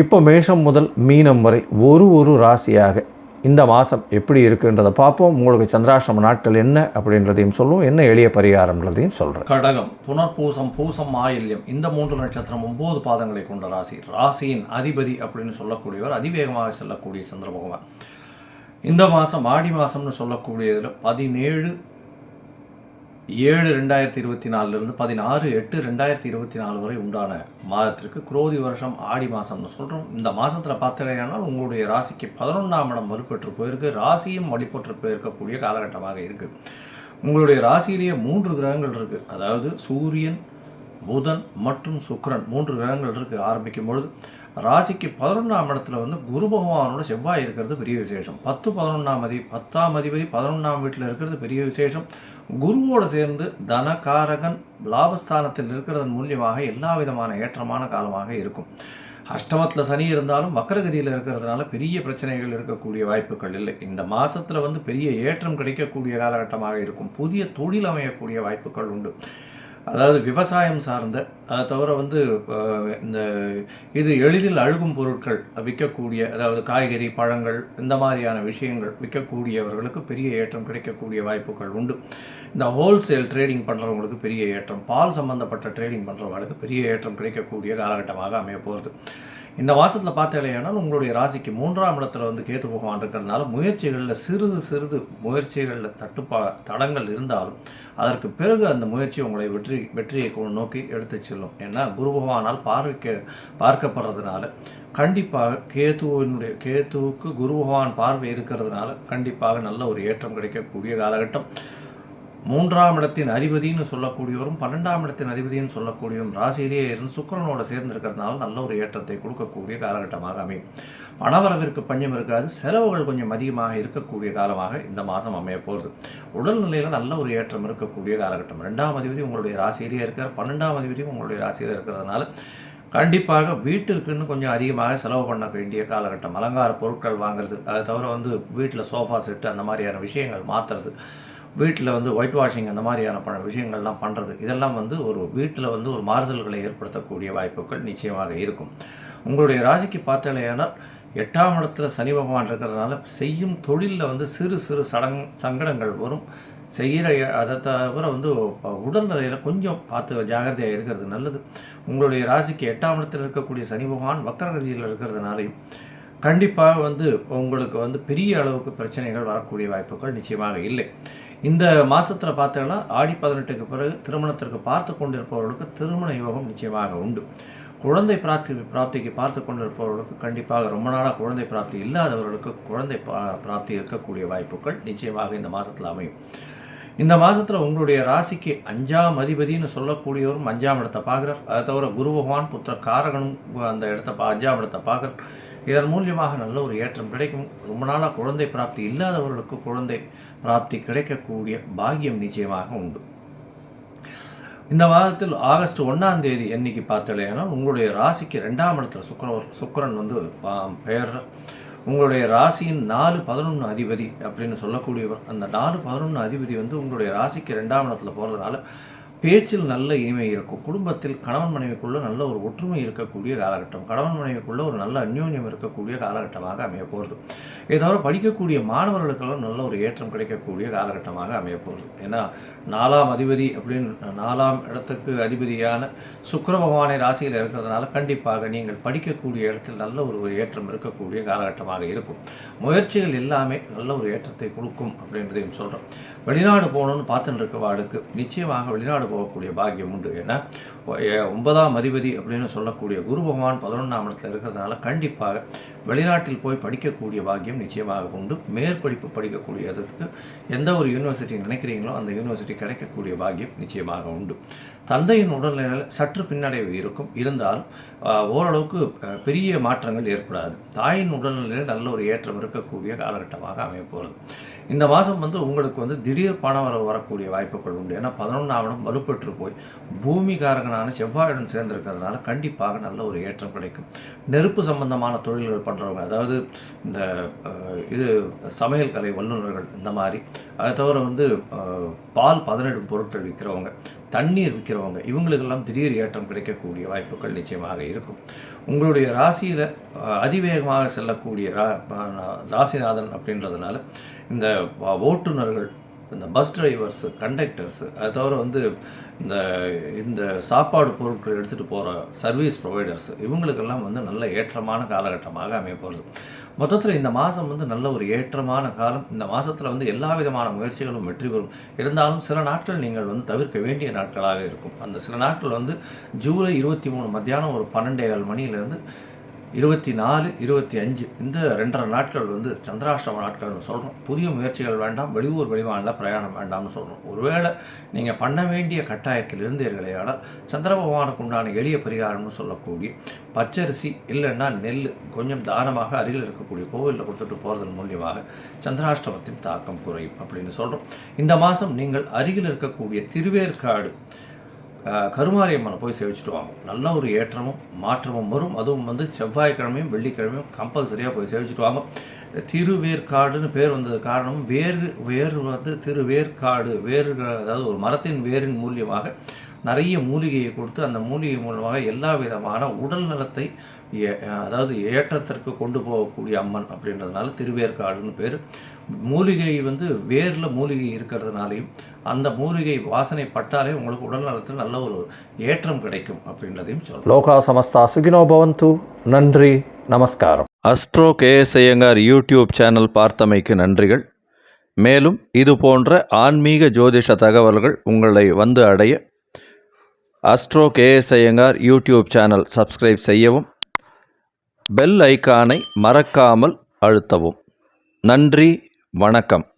இப்போ மேஷம் முதல் மீனம் வரை ஒரு ஒரு ராசியாக இந்த மாதம் எப்படி இருக்குன்றதை பார்ப்போம். உங்களுக்கு சந்திராசிரம நாட்கள் என்ன அப்படின்றதையும் சொல்லுவோம். என்ன எளிய பரிகாரம்ன்றதையும் சொல்கிறேன் கடகம் புனர்பூசம் பூசம் ஆயில்யம் இந்த மூன்று நட்சத்திரம் ஒம்பது பாதங்களை கொண்ட ராசி. ராசியின் அதிபதி அப்படின்னு சொல்லக்கூடியவர் அதிவேகமாக செல்லக்கூடிய சந்திர பகவான். இந்த மாதம் ஆடி மாதம்னு சொல்லக்கூடியதில் பதினேழு ஏழு ரெண்டாயிரத்தி இருபத்தி நாலுலேருந்து பதினாறு எட்டு ரெண்டாயிரத்தி இருபத்தி நாலு வரை உண்டான மாதத்திற்கு குரோதி வருஷம் ஆடி மாதம்னு சொல்கிறோம் இந்த மாதத்தில் பார்த்தீங்கன்னா உங்களுடைய ராசிக்கு பதினொன்றாம் இடம் வலுப்பெற்று போயிருக்கு. ராசியும் வழிபட்டு போயிருக்கக்கூடிய காலகட்டமாக இருக்குது உங்களுடைய ராசியிலேயே மூன்று கிரகங்கள் இருக்குது அதாவது சூரியன் புதன் மற்றும் சுக்கரன் மூன்று கிரகங்கள் இருக்குது ஆரம்பிக்கும் பொழுது ராசிக்கு பதினொன்றாம் இடத்துல வந்து குரு பகவானோட செவ்வாய் இருக்கிறது பெரிய விசேஷம். பத்து பதினொன்றாம் அதி பத்தாம் அதிபதி பதினொன்றாம் வீட்டில் இருக்கிறது பெரிய விசேஷம். குருவோடு சேர்ந்து தனகாரகன் லாபஸ்தானத்தில் இருக்கிறதன் மூலியமாக எல்லா விதமான ஏற்றமான காலமாக இருக்கும். அஷ்டமத்தில் சனி இருந்தாலும் வக்கரகதியில் இருக்கிறதுனால பெரிய பிரச்சனைகள் இருக்கக்கூடிய வாய்ப்புகள் இல்லை. இந்த மாதத்தில் வந்து பெரிய ஏற்றம் கிடைக்கக்கூடிய காலகட்டமாக இருக்கும். புதிய தொழில் அமையக்கூடிய வாய்ப்புகள் உண்டு. அதாவது விவசாயம் சார்ந்த அதை தவிர வந்து இந்த இது எளிதில் அழுகும் பொருட்கள் விற்கக்கூடிய அதாவது காய்கறி பழங்கள் இந்த மாதிரியான விஷயங்கள் விற்கக்கூடியவர்களுக்கு பெரிய ஏற்றம் கிடைக்கக்கூடிய வாய்ப்புகள் உண்டு. இந்த ஹோல்சேல் ட்ரேடிங் பண்ணுறவங்களுக்கு பெரிய ஏற்றம் பால் சம்பந்தப்பட்ட ட்ரேடிங் பண்ணுறவங்களுக்கு பெரிய ஏற்றம் கிடைக்கக்கூடிய காலகட்டமாக அமைய போகிறது இந்த மாதத்தில் பார்த்தாலேயானால் உங்களுடைய ராசிக்கு மூன்றாம் இடத்துல வந்து கேத்து பகவான் இருக்கிறதுனால முயற்சிகளில் சிறிது சிறிது முயற்சிகளில் தட்டுப்பா தடங்கள் இருந்தாலும் அதற்கு பிறகு அந்த முயற்சி உங்களை வெற்றி வெற்றியை நோக்கி எடுத்து செல்லும். ஏன்னா குரு பகவானால் பார்வைக்க பார்க்கப்படுறதுனால கண்டிப்பாக கேத்துவினுடைய கேத்துவுக்கு குரு பகவான் பார்வை இருக்கிறதுனால கண்டிப்பாக நல்ல ஒரு ஏற்றம் கிடைக்கக்கூடிய காலகட்டம். மூன்றாம் இடத்தின் அதிபதின்னு சொல்லக்கூடியவரும் பன்னெண்டாம் இடத்தின் அதிபதின்னு சொல்லக்கூடியவரும் ராசியிலேயே இருந்து சுக்கரனோட சேர்ந்திருக்கிறதுனால நல்ல ஒரு ஏற்றத்தை கொடுக்கக்கூடிய காலகட்டமாக அமையும். பணவரவிற்கு பஞ்சம் இருக்காது செலவுகள் கொஞ்சம் அதிகமாக இருக்கக்கூடிய காலமாக இந்த மாதம் அமைய போகிறது உடல்நிலையில் நல்ல ஒரு ஏற்றம் இருக்கக்கூடிய காலகட்டம். ரெண்டாம் அதிபதி உங்களுடைய ராசியிலேயே இருக்கார் பன்னெண்டாம் அதிபதியும் உங்களுடைய ராசியில் இருக்கிறதுனால கண்டிப்பாக வீட்டிற்குன்னு கொஞ்சம் அதிகமாக செலவு பண்ண வேண்டிய காலகட்டம். அலங்கார பொருட்கள் வாங்குறது அது தவிர வந்து வீட்டில் சோஃபா செட்டு அந்த மாதிரியான விஷயங்கள் மாற்றுறது வீட்டில் வந்து ஒயிட் வாஷிங் அந்த மாதிரியான ப விஷயங்கள்லாம் பண்ணுறது இதெல்லாம் வந்து ஒரு வீட்டில் வந்து ஒரு மாறுதல்களை ஏற்படுத்தக்கூடிய வாய்ப்புகள் நிச்சயமாக இருக்கும். உங்களுடைய ராசிக்கு பார்த்தாலேயானால் எட்டாம் இடத்துல சனி பகவான் இருக்கிறதுனால செய்யும் தொழிலில் வந்து சிறு சிறு சடங் சங்கடங்கள் வரும். செய்கிற அதை தவிர வந்து உடல்நிலையில் கொஞ்சம் பார்த்து ஜாகிரதையாக இருக்கிறது நல்லது. உங்களுடைய ராசிக்கு எட்டாம் இடத்தில் இருக்கக்கூடிய சனி பகவான் வக்கரகதியில் இருக்கிறதுனாலையும் கண்டிப்பாக வந்து உங்களுக்கு வந்து பெரிய அளவுக்கு பிரச்சனைகள் வரக்கூடிய வாய்ப்புகள் நிச்சயமாக இல்லை. இந்த மாதத்தில் பார்த்தீங்கன்னா ஆடி பதினெட்டுக்கு பிறகு திருமணத்திற்கு பார்த்து கொண்டிருப்பவர்களுக்கு திருமண யோகம் நிச்சயமாக உண்டு. குழந்தை பிராப்தி பிராப்திக்கு பார்த்து கொண்டிருப்பவர்களுக்கு கண்டிப்பாக ரொம்ப நாளாக குழந்தை பிராப்தி இல்லாதவர்களுக்கு குழந்தை பா- பிராப்தி இருக்கக்கூடிய வாய்ப்புகள் நிச்சயமாக இந்த மாதத்தில் அமையும். இந்த மாதத்தில் உங்களுடைய ராசிக்கு அஞ்சாம் அதிபதினு சொல்லக்கூடியவரும் அஞ்சாம் இடத்தை பார்க்குறார். அதை தவிர குரு பகவான் புத்திர காரகனும் அந்த இடத்த பா அஞ்சாம் இடத்தை பார்க்குறார். இதன் மூலியமாக நல்ல ஒரு ஏற்றம் கிடைக்கும். ரொம்ப நாளாக குழந்தை பிராப்தி இல்லாதவர்களுக்கு குழந்தை பிராப்தி கிடைக்கக்கூடிய பாக்கியம் நிச்சயமாக உண்டு. இந்த மாதத்தில் ஆகஸ்ட் ஒன்றாம் தேதி என்னைக்கு பார்த்தலையானால் உங்களுடைய ராசிக்கு ரெண்டாம் இடத்துல சுக்கரவர் சுக்கரன் வந்து பெயர் உங்களுடைய ராசியின் நாலு பதினொன்று அதிபதி அப்படின்னு சொல்லக்கூடியவர். அந்த நாலு பதினொன்று அதிபதி வந்து உங்களுடைய ராசிக்கு ரெண்டாம் இடத்துல போகிறதுனால பேச்சில் நல்ல இனிமை இருக்கும். குடும்பத்தில் கணவன் மனைவிக்குள்ளே நல்ல ஒரு ஒற்றுமை இருக்கக்கூடிய காலகட்டம். கணவன் மனைவிக்குள்ளே ஒரு நல்ல அந்யோன்யம் இருக்கக்கூடிய காலகட்டமாக அமைய போகிறது இதை தவிர படிக்கக்கூடிய மாணவர்களுக்கெல்லாம் நல்ல ஒரு ஏற்றம் கிடைக்கக்கூடிய காலகட்டமாக அமைய போகிறது ஏன்னா நாலாம் அதிபதி அப்படின்னு நாலாம் இடத்துக்கு அதிபதியான சுக்கர பகவானை ராசியில் இருக்கிறதுனால கண்டிப்பாக நீங்கள் படிக்கக்கூடிய இடத்தில் நல்ல ஒரு ஏற்றம் இருக்கக்கூடிய காலகட்டமாக இருக்கும். முயற்சிகள் எல்லாமே நல்ல ஒரு ஏற்றத்தை கொடுக்கும் அப்படின்றதையும் சொல்கிறோம் வெளிநாடு போகணும்னு பார்த்துட்டு இருக்கவாளுக்கு நிச்சயமாக வெளிநாடு போகக்கூடிய பாக்கியம் உண்டு. ஏன்னா ஒன்பதாம் அதிபதி அப்படின்னு சொல்லக்கூடிய குரு பகவான் பதினொன்றாம் இடத்துல இருக்கிறதுனால கண்டிப்பாக வெளிநாட்டில் போய் படிக்கக்கூடிய பாக்கியம் நிச்சயமாக உண்டு. மேற்படிப்பு படிக்கக்கூடியதற்கு எந்த ஒரு யூனிவர்சிட்டி நினைக்கிறீங்களோ அந்த யூனிவர்சிட்டி கிடைக்கக்கூடிய பாக்கியம் நிச்சயமாக உண்டு. தந்தையின் உடல்நிலையில் சற்று பின்னடைவு இருக்கும். இருந்தாலும் ஓரளவுக்கு பெரிய மாற்றங்கள் ஏற்படாது. தாயின் உடல்நிலையில் நல்ல ஒரு ஏற்றம் இருக்கக்கூடிய காலகட்டமாக அமைய இந்த மாதம் வந்து உங்களுக்கு வந்து திடீர் பண வரவு வரக்கூடிய வாய்ப்புகள் உண்டு. ஏன்னா பதினொன்றாம் வலுப்பெற்று போய் பூமிகாரகனான செவ்வாயுடன் சேர்ந்திருக்கிறதுனால கண்டிப்பாக நல்ல ஒரு ஏற்றம் கிடைக்கும். நெருப்பு சம்பந்தமான தொழில்கள் பண்ணுறவங்க அதாவது இந்த இது சமையல் கலை வல்லுநர்கள் இந்த மாதிரி. அதை தவிர வந்து பால் பதனிடும் பொருட்கள் விற்கிறவங்க தண்ணீர் விற்கிறவங்க இவங்களுக்கெல்லாம் திடீர் ஏற்றம் கிடைக்கக்கூடிய வாய்ப்புகள் நிச்சயமாக இருக்கும். உங்களுடைய ராசியில் அதிவேகமாக செல்லக்கூடிய ரா ராசிநாதன் அப்படின்றதுனால இந்த ஓட்டுநர்கள் இந்த பஸ் டிரைவர்ஸு கண்டக்டர்ஸு அது தவிர வந்து இந்த இந்த சாப்பாடு பொருட்கள் எடுத்துகிட்டு போகிற சர்வீஸ் ப்ரொவைடர்ஸ் இவங்களுக்கெல்லாம் வந்து நல்ல ஏற்றமான காலகட்டமாக அமைய மொத்தத்தில் இந்த மாதம் வந்து நல்ல ஒரு ஏற்றமான காலம். இந்த மாதத்தில் வந்து எல்லா விதமான முயற்சிகளும் வெற்றி பெறும். இருந்தாலும் சில நாட்கள் நீங்கள் வந்து தவிர்க்க வேண்டிய நாட்களாக இருக்கும். அந்த சில நாட்கள் வந்து ஜூலை இருபத்தி மூணு மத்தியானம் ஒரு பன்னெண்டேகால் மணியிலேருந்து இருபத்தி நாலு இருபத்தி அஞ்சு இந்த ரெண்டரை நாட்கள் வந்து சந்திராஷ்டம நாட்கள்னு சொல்கிறோம் புதிய முயற்சிகள் வேண்டாம் வெளியூர் வெளிமாநில பிரயாணம் வேண்டாம்னு சொல்கிறோம் ஒருவேளை நீங்கள் பண்ண வேண்டிய கட்டாயத்தில் இருந்தீர்களேயானால் சந்திர பகவானுக்கு உண்டான எளிய பரிகாரம்னு சொல்லக்கூடிய பச்சரிசி இல்லைன்னா நெல் கொஞ்சம் தானமாக அருகில் இருக்கக்கூடிய கோவிலில் கொடுத்துட்டு போகிறதன் மூலியமாக சந்திராஷ்டமத்தின் தாக்கம் குறையும் அப்படின்னு சொல்கிறோம் இந்த மாதம் நீங்கள் அருகில் இருக்கக்கூடிய திருவேற்காடு கருமாரியம்மனை போய் சேவிச்சுட்டு வாங்க. நல்ல ஒரு ஏற்றமும் மாற்றமும் வரும். அதுவும் வந்து செவ்வாய்க்கிழமையும் வெள்ளிக்கிழமையும் கம்பல்சரியாக போய் சேவிச்சுட்டு வாங்க. திருவேற்காடுன்னு பேர் வந்தது காரணம் வேர் வேர் வந்து திருவேற்காடு வேறு அதாவது ஒரு மரத்தின் வேரின் மூலியமாக நிறைய மூலிகையை கொடுத்து அந்த மூலிகை மூலமாக எல்லா விதமான உடல் நலத்தை ஏ- அதாவது ஏற்றத்திற்கு கொண்டு போகக்கூடிய அம்மன் அப்படின்றதுனால திருவேற்காடுன்னு பேர். மூலிகை வந்து வேரில் மூலிகை இருக்கிறதுனாலையும் அந்த மூலிகை வாசனை பட்டாலே உங்களுக்கு உடல் நலத்தில் நல்ல ஒரு ஏற்றம் கிடைக்கும் அப்படின்றதையும் சொல்லலாம் லோகா சமஸ்தா சுகினோ பவந்து. நன்றி நமஸ்காரம். Astro KS Iyengar YouTube channel பார்த்தமைக்கு நன்றிகள். மேலும் இது போன்ற ஆன்மீக ஜோதிஷ தகவல்கள் உங்களை வந்து அடைய astro KS Iyengar YouTube channel subscribe செய்யவும் பெல் ஐகானை மறக்காமல் அழுத்தவும். நன்றி வணக்கம்.